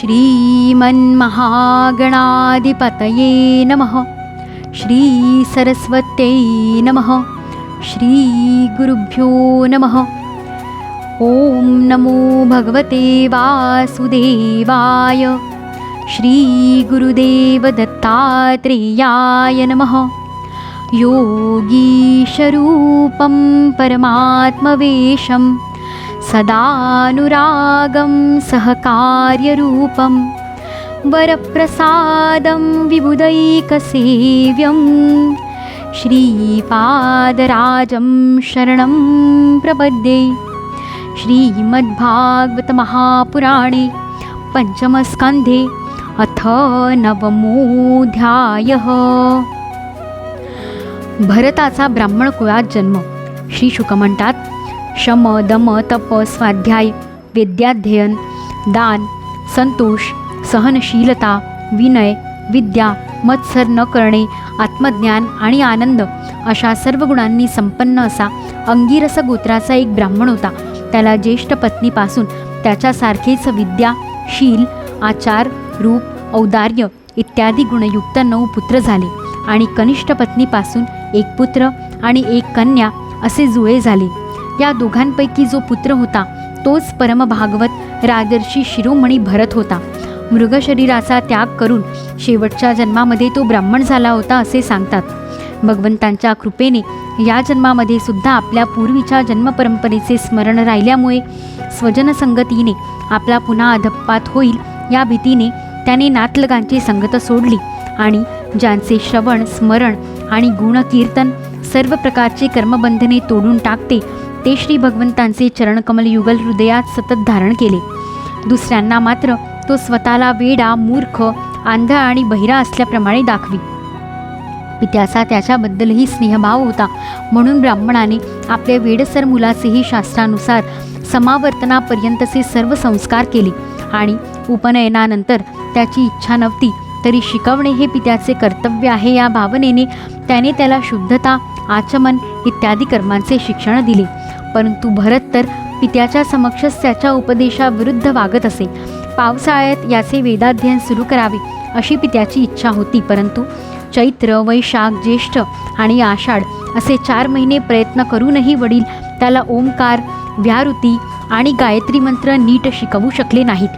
श्रीमन्महागणाधिपतये नमः। श्रीसरस्वत्यै नमः। श्रीगुरुभ्यो नमः। ॐ नमो भगवते वासुदेवाय। श्रीगुरुदेवदत्तात्रेयाय नमः। योगीशरूपं परमात्मवेशं सदानुरागं सहकार्यरूपं वरप्रसादं विबुदैकसेव्यं श्रीपादराजं शरणं प्रपद्ये श्रीमद्भागवतमहापुराणे पञ्चमस्कन्धे अथ नवमोऽध्यायः। भरताचा ब्राह्मण कुळात जन्म श्री शुक म्हणतात शम दम तप स्वाध्याय विद्याध्ययन दान संतोष सहनशीलता विनय विद्या मत्सर न करणे आत्मज्ञान आणि आनंद अशा सर्व गुणांनी संपन्न असा अंगिरस गोत्राचा एक ब्राह्मण होता. त्याला ज्येष्ठ पत्नीपासून त्याच्यासारखेच विद्या शील आचार रूप औदार्य इत्यादी गुणयुक्त नऊ पुत्र झाले आणि कनिष्ठ पत्नीपासून एक पुत्र आणि एक कन्या असे जुळे झाले. या दोघांपैकी जो पुत्र होता तोच परमभागवत राजर्षी शिरोमणी भरत होता. मृगशरीराचा त्याग करून शेवटच्या जन्मामध्ये तो ब्राह्मण झाला होता असे सांगतात. भगवंतांच्या कृपेने या जन्मामध्ये सुद्धा आपल्या पूर्वीच्या जन्मपरंपरेचे स्मरण राहिल्यामुळे स्वजनसंगतीने आपला पुन्हा अधप्पात होईल या भीतीने त्याने नातलगांची संगत सोडली आणि ज्यांचे श्रवण स्मरण आणि गुणकीर्तन सर्व प्रकारचे कर्मबंधने तोडून टाकते ते श्री भगवंतांचे चरणकमल युगल हृदयात सतत धारण केले. दुसऱ्यांना मात्र तो स्वतःला वेडा मूर्ख आंधळा आणि बहिरा असल्याप्रमाणे दाखवी. पित्याचा त्याच्याबद्दलही स्नेहभाव होता. म्हणून ब्राह्मणाने आपल्या वेडसर मुलाचेही शास्त्रानुसार समावर्तनापर्यंतचे सर्व संस्कार केले आणि उपनयनानंतर त्याची इच्छा नव्हती तरी शिकवणे हे पित्याचे कर्तव्य आहे या भावनेने त्याने त्याला शुद्धता आचमन इत्यादी कर्मांचे शिक्षण दिले. परंतु भरत तर पित्याच्या समक्षच त्याच्या उपदेशाविरुद्ध वागत असे. पावसाळ्यात याचे वेदाध्ययन सुरू करावे अशी पित्याची इच्छा होती. परंतु चैत्र वैशाख ज्येष्ठ आणि आषाढ असे चार महिने प्रयत्न करूनही वडील त्याला ओंकार व्यारुती आणि गायत्री मंत्र नीट शिकवू शकले नाहीत.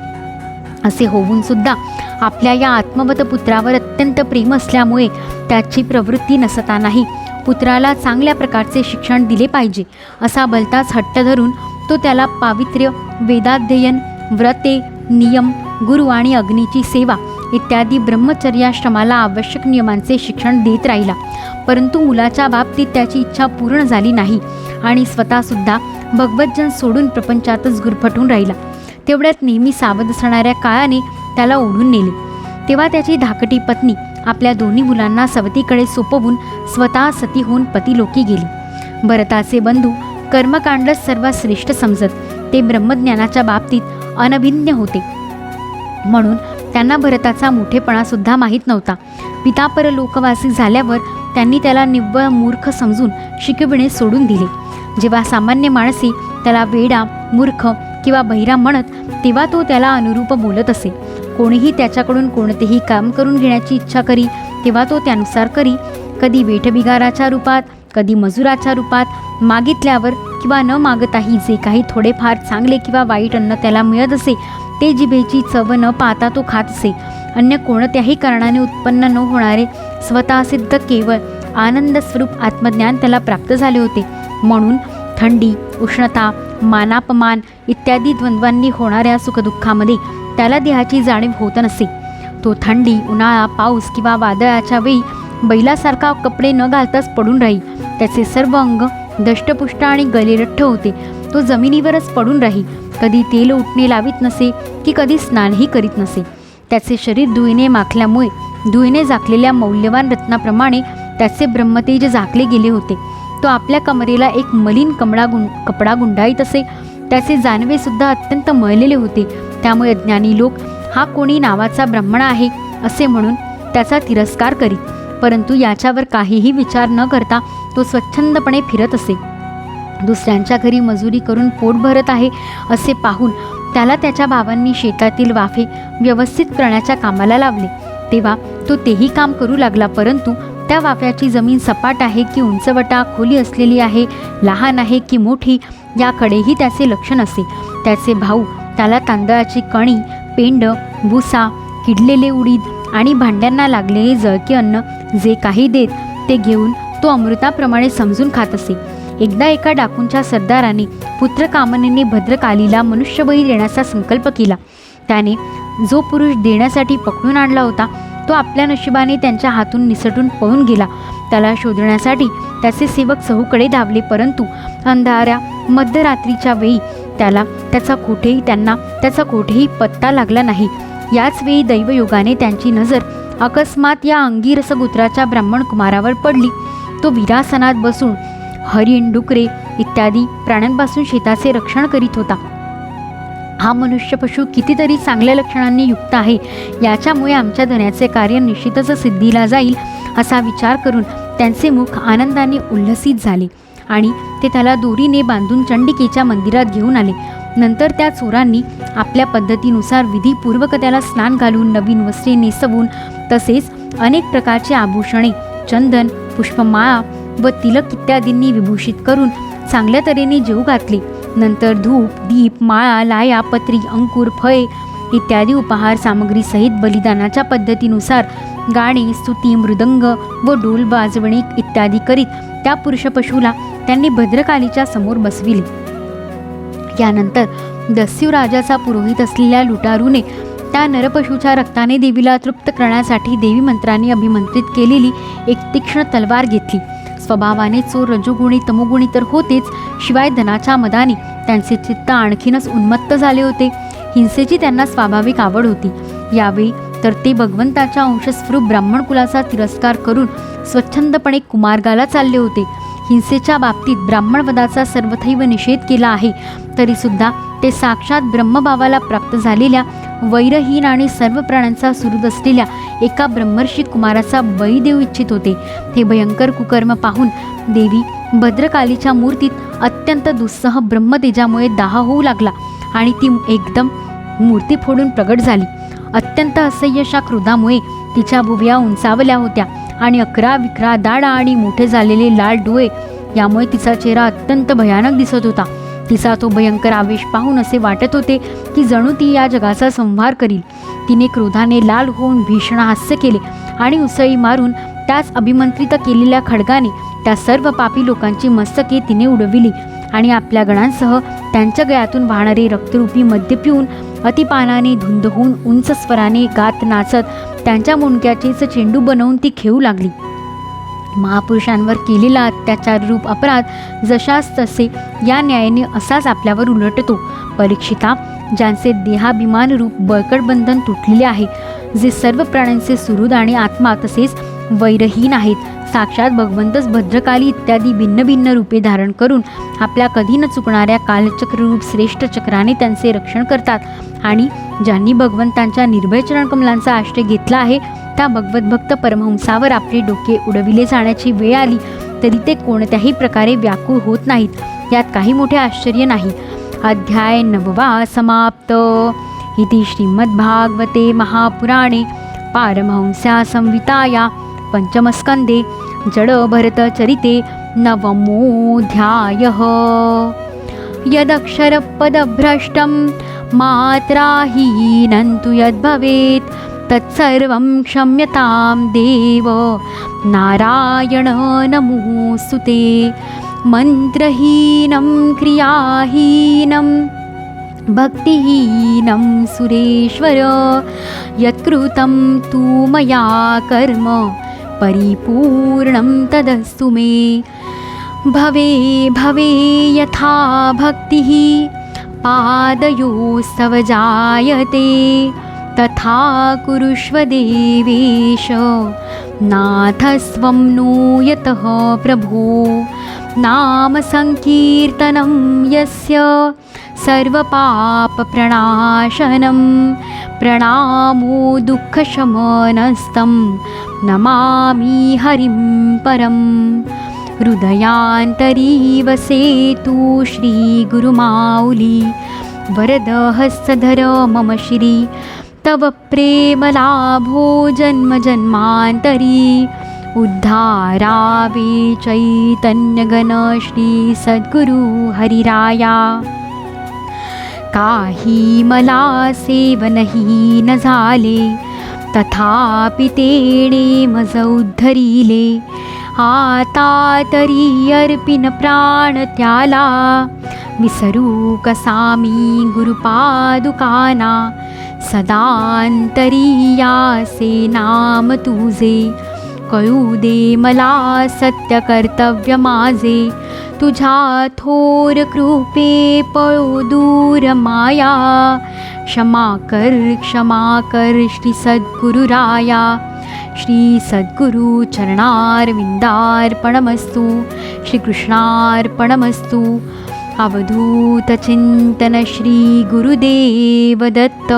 असे होऊन सुद्धा आपल्या या आत्मवत पुत्रावर अत्यंत प्रेम असल्यामुळे त्याची प्रवृत्ती नसता नाही पुत्राला चांगल्या प्रकारचे शिक्षण दिले पाहिजे असा भलताच हट्ट धरून तो त्याला पावित्र्य वेदाध्ययन व्रते नियम गुरु आणि अग्नीची सेवा इत्यादी ब्रह्मचर्याश्रमाला आवश्यक नियमांचे शिक्षण देत राहिला. परंतु मुलाच्या बाबतीत त्याची इच्छा पूर्ण झाली नाही आणि स्वतःसुद्धा भगवतजन सोडून प्रपंचातच गुरफटून राहिला. तेवढ्यात नेहमी सावध असणाऱ्या काळाने त्याला ओढून नेले. तेव्हा त्याची धाकटी पत्नी आपल्या दोन्ही मुलांना सवतीकडे सोपवून स्वतः सती होऊन पतीलोकी गेली. भरताचे बंधू कर्मकांडच सर्वात श्रेष्ठ समजत. ते ब्रह्मज्ञानाच्या बाबतीत अनभिज्ञ होते. म्हणून त्यांना भरताचा मोठेपणासुद्धा माहीत नव्हता. पितापर लोकवासी झाल्यावर त्यांनी त्याला निव्वळ मूर्ख समजून शिकविणे सोडून दिले. जेव्हा सामान्य माणसे त्याला वेडा मूर्ख किंवा बहिरा म्हणत तेव्हा तो त्याला अनुरूप बोलत असे. कोणीही त्याच्याकडून कोणतेही काम करून घेण्याची इच्छा करी तेव्हा तो त्यानुसार करी. कधी वेठबिगाराच्या रूपात कधी मजुराच्या रूपात मागितल्यावर किंवा न मागताही जे काही थोडेफार चांगले किंवा वाईट अन्न त्याला मिळत असे ते जिभेची चव न पाहता तो खात असे अन्य कोणत्याही कारणाने उत्पन्न न होणारे स्वतः सिद्ध केवळ आनंद स्वरूप आत्मज्ञान त्याला प्राप्त झाले होते. म्हणून थंडी उष्णता मानापमान इत्यादी द्वंद्वांनी होणाऱ्या सुखदुःखामध्ये त्याला देहाची जाणीव होत नसे. तो थंडी उन्हाळा पाऊस किंवा वादळाच्या वेळी बैलासारखा कपडे न घालताच पडून राही त्याचे सर्व अंग दष्टपुष्ट आणि गलेरठ्ठ होते तो जमिनीवरच पडून राही कधी तेल उठणे लावित नसे की कधी स्नानही करीत नसे. त्याचे शरीर धुईने माखल्यामुळे धुईने झाकलेल्या मौल्यवान रत्नाप्रमाणे त्याचे ब्रह्मतेज झाकले गेले होते. तो आपल्या कमरेला एक मलिन कमळा गुं कपडा गुंडाळीत असे. त्याचे जानवेसुद्धा अत्यंत मळलेले होते. त्यामुळे ज्ञानी लोक हा कोणी नावाचा ब्राह्मण आहे? असे म्हणून त्याचा तिरस्कार करीत परंतु याच्यावर काहीही विचार न करता तो स्वच्छंदपणे फिरत असे. दुसऱ्यांच्या घरी मजुरी करून पोट भरत आहे असे पाहून त्याला त्याच्या भावांनी शेतातील वाफे व्यवस्थित करण्याच्या कामाला लावले. तेव्हा तो तेही काम करू लागला परंतु त्या वाफ्याची जमीन सपाट आहे की उंचवटा खोली असलेली आहे लहान आहे की मोठी याकडेही त्याचे लक्ष नसे. त्याचे भाऊ त्याला तांदळाची कणी पेंड भुसा किडलेले उडीद आणि भांड्यांना लागलेले जळके अन्न जे काही देत ते घेऊन तो अमृताप्रमाणे समजून खात असे. एकदा एका डाकूंच्या सरदाराने पुत्र कामनेने भद्रकालीला मनुष्यबळी देण्याचा संकल्प केला. त्याने जो पुरुष देण्यासाठी पकडून आणला होता तो आपल्या नशिबाने त्यांच्या हातून निसटून पळून गेला. त्याला शोधण्यासाठी त्याचे सेवक सहूकडे धावले परंतु अंधाऱ्या मध्यरात्रीच्या वेळी त्याला त्याचा कुठेही त्यांना त्याचा कुठेही पत्ता लागला नाही. याच वेळी दैवयोगाने त्यांची नजर अकस्मात या अंगी रसगुत्राच्या ब्राह्मण कुमारावर पडली. तो विरासनात बसून हरिण डुकरे इत्यादी प्राण्यांपासून शेताचे रक्षण करीत होता. हा मनुष्य पशु कितीतरी चांगल्या लक्षणांनी युक्त आहे. याच्यामुळे आमच्या धन्याचे कार्य निश्चितच सिद्धीला जाईल असा विचार करून त्यांचे मुख आनंदाने उल्हसित झाले. आणि ते त्याला दोरीने बांधून चंडिकेच्या मंदिरात घेऊन आले. नंतर त्या चोरांनी आपल्या पद्धतीनुसार विधीपूर्वक त्याला स्नान घालून नवीन वस्त्रे नेसवून तसेच अनेक प्रकारचे आभूषणे चंदन पुष्पमाळा व तिलक इत्यादींनी विभूषित करून चांगल्या तऱ्हेने जेऊ घातले. नंतर धूप दीप माळा लाया पत्री अंकुर फळे इत्यादी उपहार सामग्रीसहित बलिदानाच्या पद्धतीनुसार गाणे स्तुती मृदंग व डोल वाजवणे इत्यादी करीत त्या पुरुषपशूला त्यांनी भद्रकालीच्या समोर बसविले. यानंतर दस्यू राजाचा पुरोहित असलेल्या लुटारूने त्या नरपशूच्या रक्ताने देवीला तृप्त करण्यासाठी देवी मंत्रांनी अभिमंत्रित केलेली एक तीक्ष्ण तलवार घेतली. स्वभावाने चोर रजोगुणी तमोगुणी तर होतेच शिवाय धनाच्या मदाने त्यांचे चित्त आणखीनच उन्मत्त झाले होते. हिंसेची त्यांना स्वाभाविक आवड होती. यावेळी तर ते भगवंताच्या अंशस्वरूप ब्राह्मण कुलाचा तिरस्कार करून स्वच्छंदपणे कुमार्गाला चालले होते. हिंसेच्या बाबतीत ब्राह्मणवदाचा सर्वथैव निषेध केला आहे. तरीसुद्धा ते साक्षात ब्रह्मभावाला प्राप्त झालेल्या वैरहीन आणि सर्व प्राण्यांचा सुहृद असलेल्या एका ब्रह्मर्षी कुमाराचा बळी देऊ इच्छित होते. हे भयंकर कुकर्म पाहून देवी भद्रकालीच्या मूर्तीत अत्यंत दुस्सह ब्रह्मतेजामुळे दाह होऊ लागला आणि ती एकदम मूर्ती फोडून प्रगट झाली. अत्यंत असह्यशा क्रुधामुळे क्रोधामुळे तिच्या भुव्या उंचावल्या होत्या. आणि अकरा विकरा दाडा आणि मोठे झालेले लाल डोळे. यामुळे तिचा चेहरा अत्यंत भयानक दिसत होता. तिचा तो भयंकर आवेश पाहून असे वाटत होते की जणू ती या जगाचा संहार करील. तिने क्रोधाने लाल होऊन भीषण हास्य केले आणि उसळी मारून त्याच अभिमंत्रित केलेल्या खडगाने त्या सर्व पापी लोकांची मस्तके तिने उडविली आणि आपल्या गणांसह त्यांच्या गळ्यातून वाहणारे रक्तरूपी मद्य पिऊन अतिपानाने धुंद होऊन उंच स्वराने गात नाचत त्यांच्या मुंडक्याचीच चेंडू बनवून ती खेळू लागली. महापुरुषांवर केलेला अत्याचार रूप अपराध जशास तसे या न्यायाने असाच आपल्यावर उलटतो. परीक्षिता ज्यांचे देहाभिमान रूप बळकट बंधन तुटलेले आहे जे सर्व प्राण्यांचे सुहृद आणि आत्मा तसेच वैरहीन आहेत साक्षात भगवंतच भद्रकाली इत्यादी भिन्न भिन्न रूपे धारण करून आपल्या कधी न चुकणाऱ्या कालचक्ररूप श्रेष्ठ चक्राने त्यांचे रक्षण करतात. आणि ज्यांनी भगवंतांच्या निर्भय चरणकमलांचा आश्रय घेतला आहे त्या भगवत भक्त परमहंसावर आपले डोके उडविले जाण्याची वेळ आली तरी ते कोणत्याही प्रकारे व्याकुळ होत नाहीत. यात काही मोठे आश्चर्य नाही. अध्याय नववा समाप्त. इति श्रीमद्भागवते महापुराणे. पारमहंस्या संविताया पंचमस्कंदे. जडभरतचरिते नवमोऽध्यायः। यदक्षरपदभ्रष्टं मात्राहीनं तु यद्भवेत् तत्सर्वं क्षम्यतां देव। नारायण नमोऽस्तु ते मन्त्रहीनं क्रियाहीनं भक्तिहीनं सुरेश्वर। यत्कृतं तु मया कर्म परिपूर्णं तदस्तु मे। भवे भवे यथा भक्तिः पादयोस्तव जायते। तथा कुरुष्व देवेश नाथस्वं नो यतः प्रभो। नाम सङ्कीर्तनं यस्य सर्वपापप्रणाशनं प्रणामो दुःखशमनस्तं नमामि हरिं परं। हृदयान्तरी वसेतु श्रीगुरुमाऊली। वरद हस्तधर मम श्री। तव प्रेमलाभो जन्मजन्मान्तरी। उद्धारावे चैतन्यगण श्री सद्गुरु हरिराया। काही मला सेवनही न झाले। तथापि तेणे मज उद्धरिले आता तरी अर्पिन प्राण त्याला विसरू कसा मी गुरुपादुकाना सदांतरियासे नाम तुझे कळू दे मला सत्य कर्तव्य माझे तुझ्या थोर कृपे पळो दूर माया। क्षमा कर क्षमा कर श्री सद्गुरुराया श्री सद्गुरु चरणारविंदार्पणमस्तु। श्रीकृष्णार्पणमस्तु अवधूतचिन्तन श्री गुरुदेव दत्त